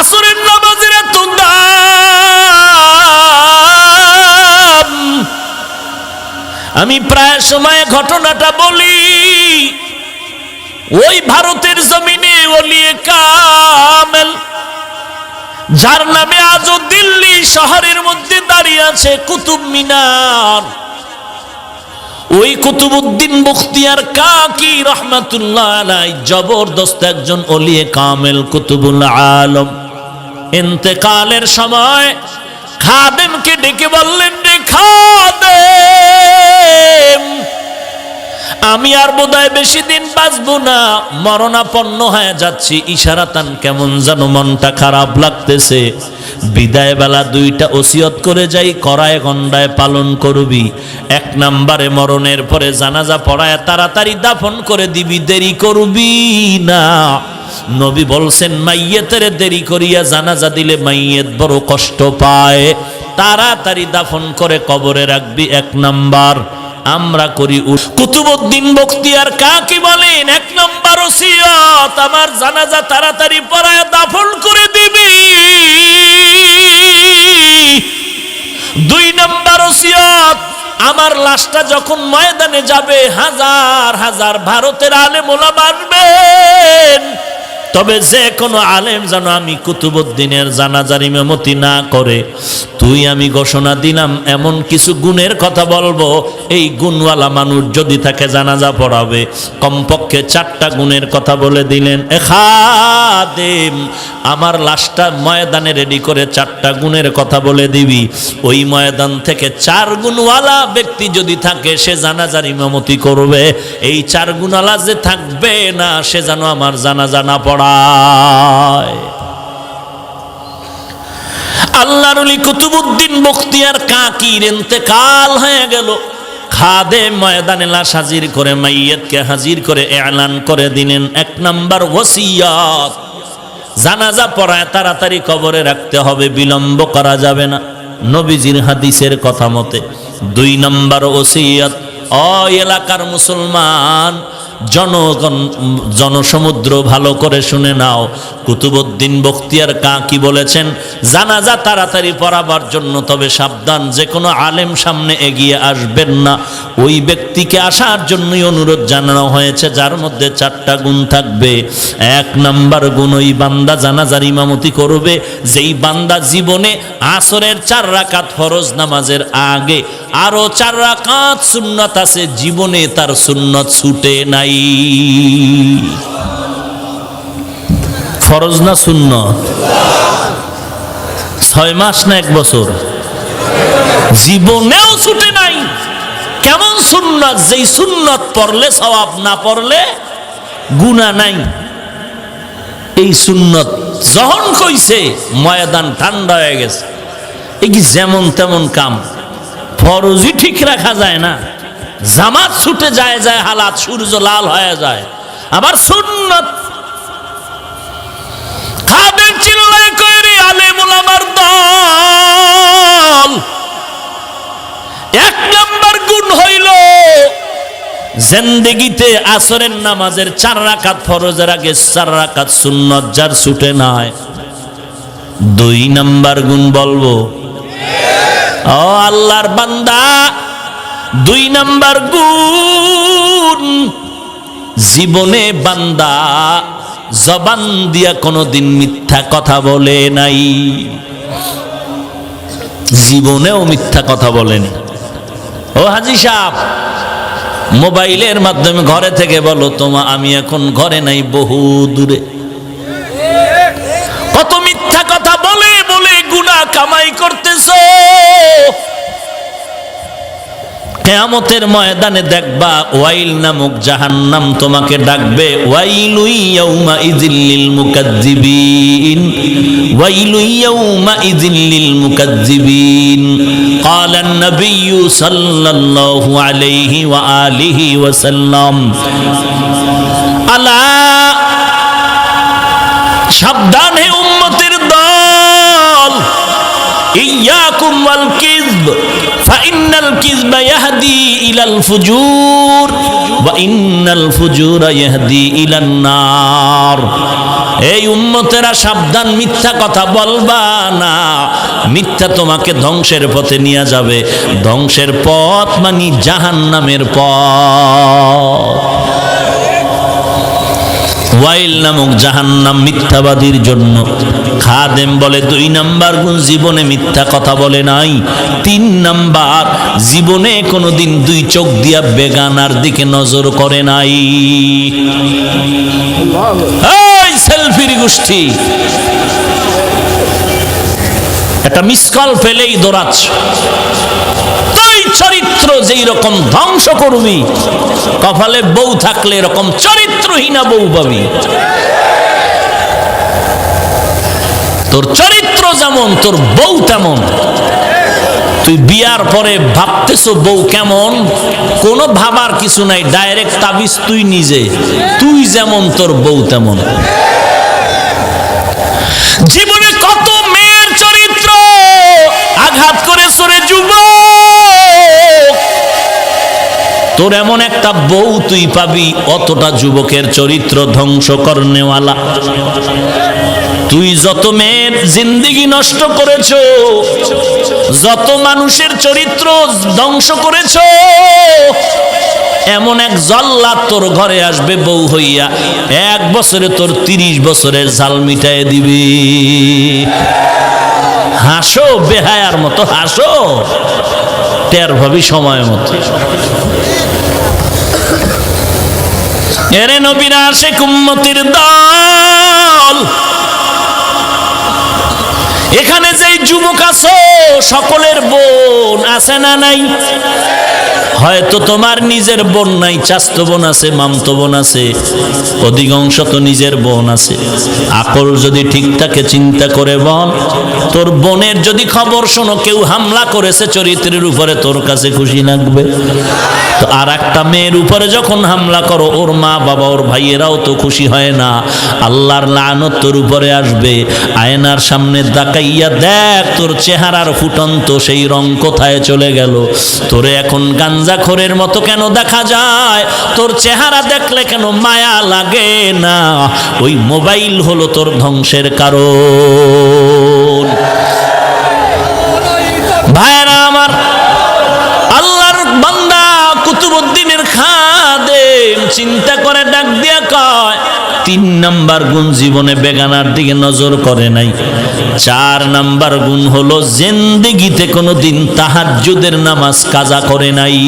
আসরের নামাজের এত দাম। আমি প্রায় সময় ঘটনাটা বলি। ওই ভারতের জমিনে ওলিয়ে কামেল, যার নামে আজও দিল্লি শহরের মধ্যে দাঁড়িয়ে আছে কুতুব মিনার। ওই কুতুবুদ্দিন মুখতিয়ার কাকি রহমাতুল্লাহ জবরদস্ত একজন অলিয়ে কামেল, কুতুবুল আলম। ইন্তেকালের সময় খাদেমকে ডেকে বললেন, রে খাদেম, আমি আর বোধহয় বেশি দিন বাঁচবো না। মরণাপন্ন হয়ে যাচ্ছি। ইশারাতান, কেমন যেন মনটা খারাপ লাগতেছে। বিদায় বেলা দুইটা ওসিয়ত করে যাই করায় গন্ডায় পালন করবি। এক নাম্বারে মরণের পরে জানাজা পড়ায় তাড়াতাড়ি দাফন করে দিবি, দেরি করবি না। নবী বলছেন, মাইয়েতের দেরি করিয়া জানাজা দিলে মাইয়েত বড় কষ্ট পায়। তাড়াতাড়ি দাফন করে কবরে রাখবি এক নাম্বার। আমরা করি কুতুবুদ্দিন বখতিয়ার কাকে বলেন? এক নম্বর ওসিয়ত, আমার জানাজা তাড়াতাড়ি পড়ায় দাফন করে দিবি। দুই নম্বর ওসিয়ত, আমার লাশটা যখন ময়দানে যাবে, হাজার হাজার ভারতের আলেম ওলামা আসবেন তবে যে কোনো আলেম যেন আমি কুতুবুদ্দিনের জানাজার ইমামতি না করে, তুই আমি ঘোষণা দিলাম, এমন কিছু গুণের কথা বলব, এই গুণওয়ালা মানুষ যদি তাকে জানাজা পড়াবে, কমপক্ষে চারটা গুণের কথা বলে দিলেন এখাদেম আমার লাশটা ময়দানে রেডি করে চারটা গুণের কথা বলে দিবি। ওই ময়দান থেকে চার গুণওয়ালা ব্যক্তি যদি থাকে, সে জানাজার ইমামতি করবে। এই চার গুণওয়ালা যে থাকবে না, সে যেন আমার জানাজা না পড়ায়। আল্লাহর অলি কুতুবুদ্দিন বখতিয়ার কাকির ইন্তেকাল হয়ে গেল। খাদে ময়দানে লাশ হাজির করে মাইয়াতকে হাজির করে এলান করে দিলেন। এক নাম্বার ওসিয়াত। জানাজা পড়ায় তাড়াতাড়ি কবরে রাখতে হবে, বিলম্ব করা যাবে না। নবীজির হাদিসের কথা মতে দুই নম্বর ওসিয়াত, অ এলাকার মুসলমান জনগণ, জনসমুদ্র ভালো করে শুনে নাও। কুতুবুদ্দিন বখতিয়ার কা কি বলেছেন? জানাজা তাড়াতাড়ি পড়াবার জন্য তবে সাবধান যে কোনো আলেম সামনে এগিয়ে আসবেন না। ওই ব্যক্তিকে আসার জন্যই অনুরোধ জানানো হয়েছে, যার মধ্যে চারটা গুণ থাকবে। এক নাম্বার গুণ, ওই বান্দা জানাজার ইমামতি করবে, যেই বান্দা জীবনে আসরের চার রাকাত ফরজ নামাজের আগে আরও চার রাকাত সুন্নত আছে, জীবনে তার সুন্নত ছুটে নাই। ফরজ না সুন্নত? ছয় মাস না এক বছর? জীবনেও ছুটে নাই। কেমন সুন্নত? যেই সুন্নত পড়লে, সওয়াব না পড়লে গুণা নাই। এই সুন্নত যখন কইছে, ময়দান ঠান্ডা হয়ে গেছে। এই কি যেমন তেমন কাম? ফরজই ঠিক রাখা যায় না। জামাত ছুটে যায় যায়, হালাত সূর্য লাল হয়ে যায়। আবার সুন্নত। খাদের চিল্লায় কইরি, আলেমুল আমার দল। এক নম্বর গুণ হইল, জেন্দেগিতে আসরের নামাজের চার রাকাত ফরজের আগে চার রাকাত সুন্নত যার ছুটে নাই। দুই নাম্বার গুণ বলব ও আল্লাহর বান্দা, দুই নাম্বার গুণ, জীবনে বান্দা জবান দিয়া কোনোদিন মিথ্যা কথা বলে নাই। জীবনেও মিথ্যা কথা বলেনি। ও হাজি সাহ মোবাইলের মাধ্যমে ঘরে থেকে বলো, তোমা আমি এখন ঘরে নাই, বহু দূরে কত মিথ্যা কথা বলে বলে গুণা কামাই করতেছো কেয়ামতের ময়দানে দেখবা ওয়াইল নামক জাহান্নাম তোমাকে ডাকবে ওয়াইলু ইয়াউমা ইজিল্লিল মুকাজ্জিবিন ওয়াইলু ইয়াউমা ইজিল্লিল মুকাজ্জিবিন قال النبي صلى الله عليه وآله وسلم আলা সাবধান হে উম্মতের দল ইয়াকুম ওয়াল কিযব, ফাইন্নাল কিযবা ইয়াহদি ইলাল ফুজুর, ওয়া ইন্নাল ফুজুরা ইয়াহদি ইলান নার। এই উম্মতেরা সাবধান, মিথ্যা কথা বলবা না। মিথ্যা তোমাকে ধ্বংসের পথে নিয়ে যাবে। ধ্বংসের পথ মানে জাহান্নামের পথ। ওয়াইল নামক জাহান্নাম মিথ্যাবাদীর জন্য। খাদেম বলে দুই নাম্বার গুণ জীবনে মিথ্যা কথা বলে নাই। তিন নাম্বার জীবনে কোনোদিন দুই চোখ দিয়া বেগানার দিকে নজর করে নাই। সেলফির গোষ্ঠী। একটা মিস কল পেলেই দৌড়াচ্ছ। তুই চরিত্র যেই রকম ধ্বংস করবি কপালে বউ থাকলে এরকম চরিত্রহীনা বউ পাবি। তোর চরিত্র যেমন, তোর বউ তেমন। তুই বিয়ার পরে ভাবতেছো বউ কেমন, কোনো ভাবার কিছু নাই, ডাইরেক্ট তাবিজ তুই নিজে। তুই যেমন, তোর বউ তেমন। জীবনে কত আঘাত করে সরে যুব তোর এমন একটা বউ তুই পাবি, অতটা যুবকের চরিত্র ধ্বংস করনেওয়ালা। তুই যত মেয়ের জিন্দিগি নষ্ট করেছ, যত মানুষের চরিত্র ধ্বংস করেছ, এমন এক জল্লা তোর ঘরে আসবে বউ হইয়া। এক বছরে তোর তিরিশ বছরের জাল মিটায় দিবি। হাসো বেহায়ার মতো হাসো। টের ভাবি সময় মতো এরে নবীরা আসে কুম্মতির দল এখানে যেই যুবক আছো, সকলের বোন আছে না নাই? হয়তো তোমার নিজের বোন নাই, চাস্ত বোন আছে, মামতো বোন আছে, অধিকাংশ তো নিজের বোন আছে। আকল যদি ঠিক থাকে, চিন্তা করে বল, তোর বোনের যদি খবর শোনো, কেউ হামলা করেছে চরিত্রের উপরে, তোর কাছে খুশি লাগবে? তো আর একটা মেয়ের উপরে যখন হামলা করো, ওর মা বাবা, ওর ভাইয়েরাও তো খুশি হয় না। আল্লাহর লানত তোর উপরে আসবে, আয়নার সামনে দাকাইয়া দেখ, তোর চেহারার ফুটন্ত সেই রং কোথায় চলে গেল। তোরে এখন গাঞ্জাখোরের মতো কেন দেখা যায়? তোর চেহারা দেখলে কেন মায়া লাগে না? ওই মোবাইল হলো তোর ধ্বংসের কারণ। ভাইরা আমার, আল্লাহর বান্দা কুতুবুদ্দিনের খাদেম চিন্তা তিন নাম্বার গুণ জীবনে বেগানার দিকে নজর করে নাই। চার নাম্বার গুণ হলো জেন্দিগিতে কোনো দিন তাহাজ্জুদের নামাজ কাজা করে নাই।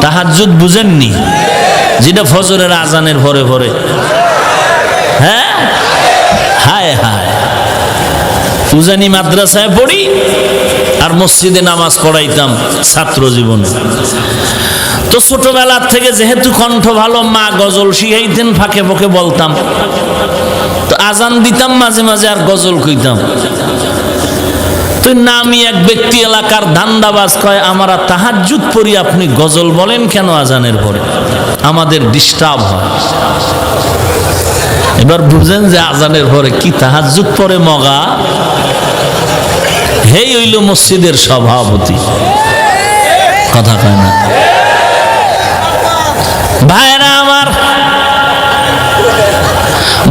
তাহাজ্জুদ বুঝেননি? যেটা ফজরের আজানের ভরে ভরে হ্যাঁ? হায় হায়। পূজানি মাদ্রাসায় পড়ি আর মসজিদে নামাজ পড়াইতাম ছাত্র জীবনে। তো ছোটবেলার থেকে যেহেতু কণ্ঠ ভালো, মা গজল শিখাইতেন ফাঁকে ফাঁকে বলতাম। তো আজান দিতাম, মাঝে মাঝে আর গজল কইতাম। তো নামি এক ব্যক্তি এলাকার ধান্দাবাজ কয় পড়ি, আপনি গজল বলেন কেন আজানের পরে? আমাদের ডিস্টার্ব হয়। এবার বুঝেন যে আজানের পরে কি তাহাজ্জুদ পরে মগা? হেই হইল মসজিদের সভাপতি। কথা কয় না। ভাইরা আমার,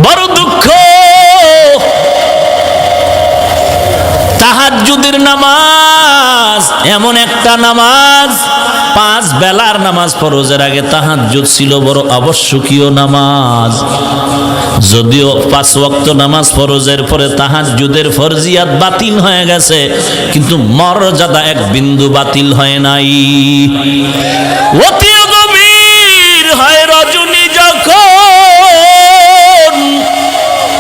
বড় দুঃখ। তাহাজ্জুদের নামাজ, এমন একটা নামাজ, পাঁচ বেলার নামাজ ফরজের আগে তাহাজ্জুদ ছিল বড় আবশ্যকীয় নামাজ। যদিও পাঁচ ওয়াক্ত নামাজ ফরজের পরে তাহাজ্জুদের ফরজিয়াত বাতিল হয়ে গেছে, কিন্তু মর্যাদা এক বিন্দু বাতিল হয় নাই। অতি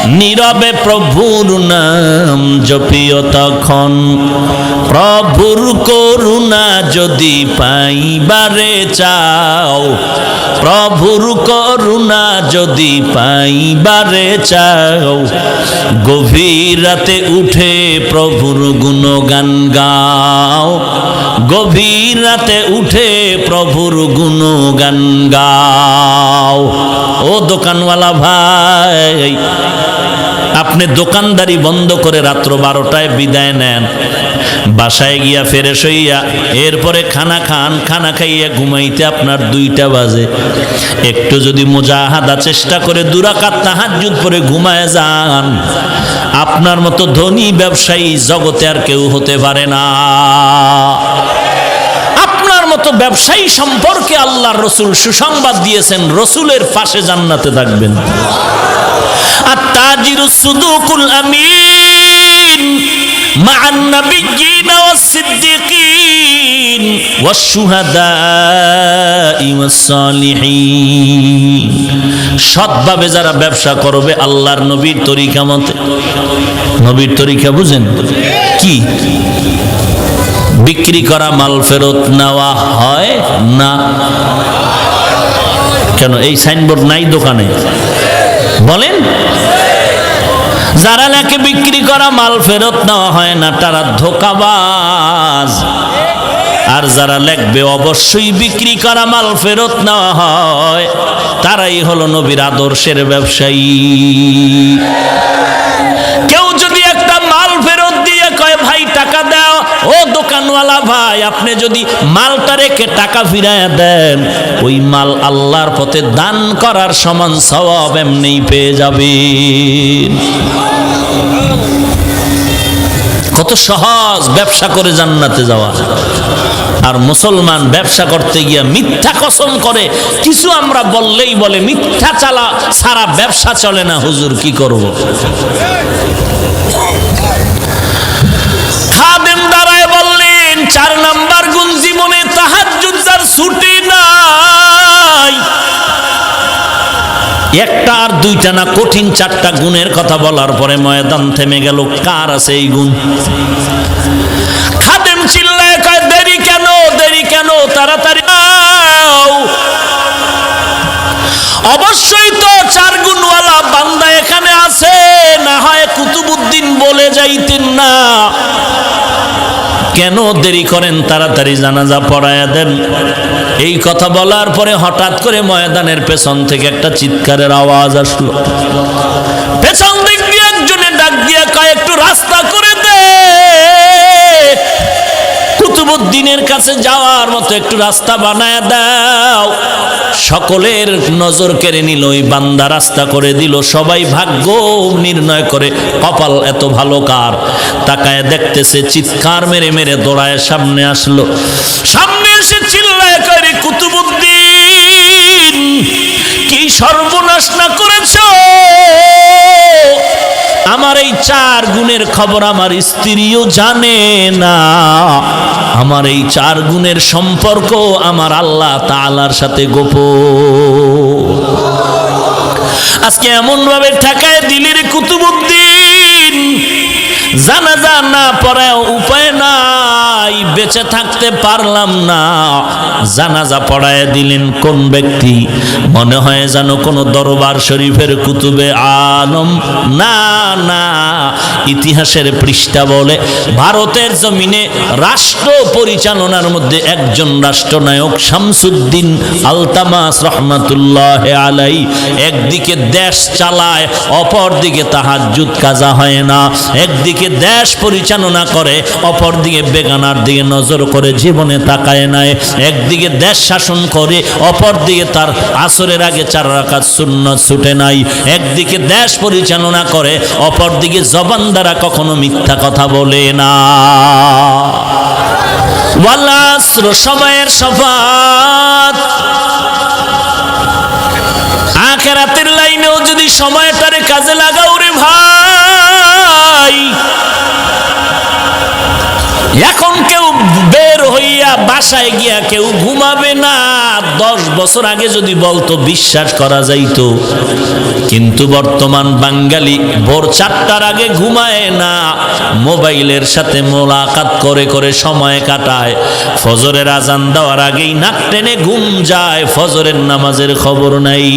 নীরবে প্রভুর নাম জপিও তখন। প্রভুর করুণা যদি পাইবারে চাও, প্রভুর করুণা যদি পাইবারে চাও, গভীর রাতে উঠে প্রভুর গুণগান গাও। গভীর রাতে উঠে প্রভুর গুণগান গাও। ও দোকানওয়ালা ভাই আপনি দোকানদারি বন্ধ করে রাত্র বারোটায় বিদায় নেন। বাসায় গিয়া ফেরে হইয়া এরপরে খানা খান, খানা খাইয়া ঘুমাইতে আপনার দুইটা বাজে। একটু যদি মুজাহাদা চেষ্টা করে দুরাকাত তাহাজ্জুদ পরে ঘুমায় যান। আপনার মতো ধনী ব্যবসায়ী জগতে আর কেউ হতে পারে না। আপনার মতো ব্যবসায়ী সম্পর্কে আল্লাহর রসুল সুসংবাদ দিয়েছেন, রসুলের পাশে জান্নাতে থাকবেন। التاجر الصدوق الأمين مع النبيين والصديقين والشهداء والصالحين সৎভাবে যারা ব্যবসা করবে আল্লাহর নবীর তরিকা মতে নবীর তরিকা বুঝেন কি বিক্রি করা মাল ফেরত নেওয়া হয় না কেন এই সাইনবোর্ড নাই দোকানে বলেন। যারা নাকি বিক্রি করা মাল ফেরত নেওয়া হয় না, তারা ধোকাবাজ। আর যারা লেখবে, অবশ্যই বিক্রি করা মাল ফেরত নেওয়া হয়। তারাই হলো নবীর আদর্শের ব্যবসায়ী। কেউ যদি একটা মাল ফেরত দিয়ে কয় ভাই টাকা দাও ও দোকানওয়ালা ভাই, আপনি যদি মালটা রেখে টাকা ফিরায় দেন, ওই মাল আল্লাহর পথে দান করার সমান সওয়াব এমনি পেয়ে যাবেন। কত সহজ ব্যবসা করে জান্নাতে যাওয়া। আর মুসলমান ব্যবসা করতে গিয়া মিথ্যা কসম করে, কিছু আমরা বললেই বলে, মিথ্যা চালা সারা ব্যবসা চলে না, হুজুর কি করব? চার নাম্বার গুণ জীবনে তাহাজ্জুদার ছুটি নাই। একটা আর দুইটা না, কঠিন চারটা গুণের কথা বলার পরে ময়দান থেমে গেল। কার আছে এই গুণ? খাদেম চিল্লায় কয়, দেরি কেন দেরি কেন, তাড়াতাড়ি অবশ্যই তো চার গুণওয়ালা বান্দা এখানে আছে, না হয় কুতুবুদ্দিন বলে যাইতেন না। কেন দেরি করেন? তাড়াতাড়ি জানাজা পড়ায়া দেন। এই কথা বলার পরে হঠাৎ করে ময়দানের পেছন থেকে একটা চিৎকারের আওয়াজ আসলো। কুতুবুদ্দিনের কাছে যাওয়ার মতো একটু রাস্তা বানায় দাও। সকলের নজর কেড়ে নিল, ওই বান্দা রাস্তা করে দিল। সবাই ভাগ্য নির্ণয় করে, কপাল এত ভালো কার? তাকায় দেখতেছে, চিৎকার মেরে মেরে দৌড়ায় সামনে আসলো। সামনে এসে চিল্লায় করে কুতুবুদ্দিন কি সর্বনাশ না করেছ? আমার এই চার গুণের খবর আমার স্ত্রীও জানে না। আমার এই চার গুণের সম্পর্ক আমার আল্লাহ তালার সাথে গোপ আজকে এমন ভাবে ঠেকায় দিলির কুতুবুদ্দিন জানাজা না পড়ায় উপায় নাই, বেঁচে থাকতে পারলাম না। জানাজা পড়ায় দিলেন কোন ব্যক্তি? মনে হয় যেন কোনো দরবার শরীফের কুতুবে আলম। না না, ইতিহাসের পৃষ্ঠা বলে ভারতের জমিনে রাষ্ট্র পরিচালনার মধ্যে একজন রাষ্ট্রনায়ক শামসুদ্দিন আলতামাস রহমাতুল্লাহ আলাই একদিকে দেশ চালায় অপর দিকে তাহাজুদ কাজা হয় না। একদিকে দেশ পরিচালনা করে, অপর দিকে বেগানার দিকে নজর করে জীবনে তাকায় নাই। একদিকে দেশ শাসন করে, অপর দিকে তার আসরের আগে চার রাখাত শূন্য ছুটে নাই। একদিকে দেশ পরিচালনা করে, অপর দিকে জবান দ্বারা কখনো মিথ্যা কথা বলে না। ওয়ালাসর সময়ের সফাত আখেরাতের লাইনেও যদি সময়টারে কাজে লাগাও ভাই এখন কেউ বের হইয়া বাসায় গিয়া কেউ ঘুমাবে না। দশ বছর আগে যদি বলতো বিশ্বাস করা যাইত। কিন্তু বর্তমান বাঙালি ভোর চারটার আগে ঘুমায় না। মোবাইলের সাথে মোলাকাত করে করে সময় কাটায়। ফজরের আজান দেওয়ার আগেই নাক টেনে ঘুম যায়। ফজরের নামাজের খবর নাই।